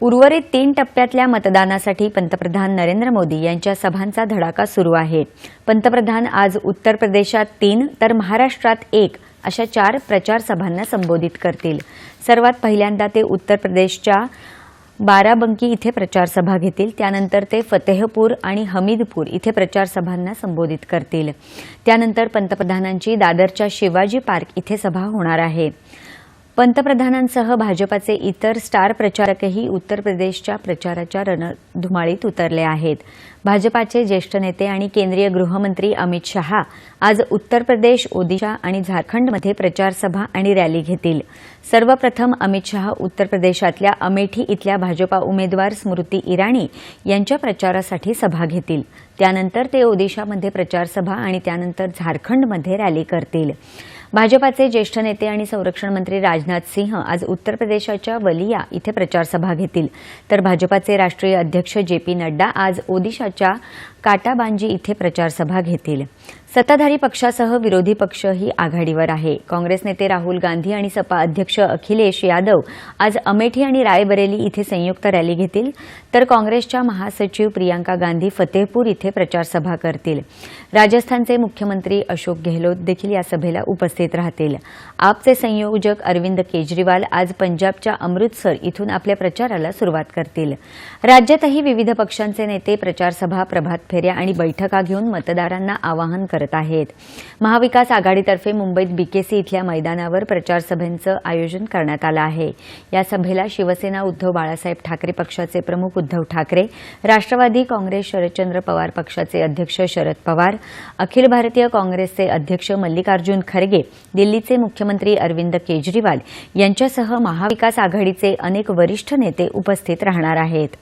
उर्वरित तीन टप्प्यातल्या मतदानासाठी पंतप्रधान नरेंद्र मोदी यांच्या सभांचा धडाका सुरू आहे. पंतप्रधान आज उत्तर प्रदेशात तीन तर महाराष्ट्रात एक अशा चार प्रचारसभांना संबोधित करतील. सर्वात पहिल्यांदा ते उत्तर प्रदेशच्या बाराबंकी इथे प्रचारसभा घेतील. त्यानंतर ते फतेहपूर आणि हमीदपूर इथे प्रचारसभांना संबोधित करतील. त्यानंतर पंतप्रधानांची दादरच्या शिवाजी पार्क इथे सभा होणार आहे. पंतप्रधानांसह भाजपाचे इतर स्टार प्रचारकही उत्तर प्रदेशच्या प्रचाराच्या रणधुमाळीत उतरले आहेत. भाजपाचे ज्येष्ठ नेते आणि केंद्रीय गृहमंत्री अमित शहा आज उत्तर प्रदेश ओदिशा आणि झारखंडमध्ये प्रचारसभा आणि रॅली घेतील. सर्वप्रथम अमित शहा उत्तर प्रदेशातल्या अमेठी इथल्या भाजपा उमेदवार स्मृती इराणी यांच्या प्रचारासाठी सभा घेतील. त्यानंतर ते ओदिशामध्ये प्रचारसभा आणि त्यानंतर झारखंडमध्ये रॅली करतील. भाजपाचे ज्येष्ठ नेते आणि संरक्षण मंत्री राजनाथ सिंह आज उत्तर प्रदेशाच्या वलिया इथे प्रचारसभा घेतील. तर भाजपाचे राष्ट्रीय अध्यक्ष जे पी नड्डा आज ओदिशाच्या काटाबांजी इथे प्रचारसभा घेतील. सत्ताधारी पक्षासह विरोधी पक्षही आघाडीवर आहे. काँग्रेस नेते राहुल गांधी आणि सपा अध्यक्ष अखिलेश यादव आज अमेठी आणि रायबरेली इथे संयुक्त रॅली घेतील. तर काँग्रेसच्या महासचिव प्रियांका गांधी फतेहपूर इथे प्रचारसभा करतील. राजस्थानचे मुख्यमंत्री अशोक गेहलोत देखील या सभेला उपस्थित राहतील. आपचे संयोजक अरविंद केजरीवाल आज पंजाबच्या अमृतसर इथून आपल्या प्रचाराला सुरुवात करतील. राज्यातही विविध पक्षांचे नेते प्रचारसभा प्रभात फेऱ्या आणि बैठका घेऊन मतदारांना आवाहन करत आहेत. महाविकास आघाडीतर्फे मुंबईत बीकेसी इथल्या मैदानावर प्रचारसभेचं आयोजन करण्यात आलं आहे. या सभेला शिवसेना उद्धव बाळासाहेब ठाकरे पक्षाचे प्रमुख उद्धव ठाकरे राष्ट्रवादी काँग्रेस शरदचंद्र पवार पक्षाचे अध्यक्ष शरद पवार अखिल भारतीय काँग्रेसचे अध्यक्ष मल्लिकार्जुन खरगे दिल्लीचे मुख्यमंत्री अरविंद केजरीवाल यांच्यासह महाविकास आघाडीचे अनेक वरिष्ठ नेते उपस्थित राहणार आहेत.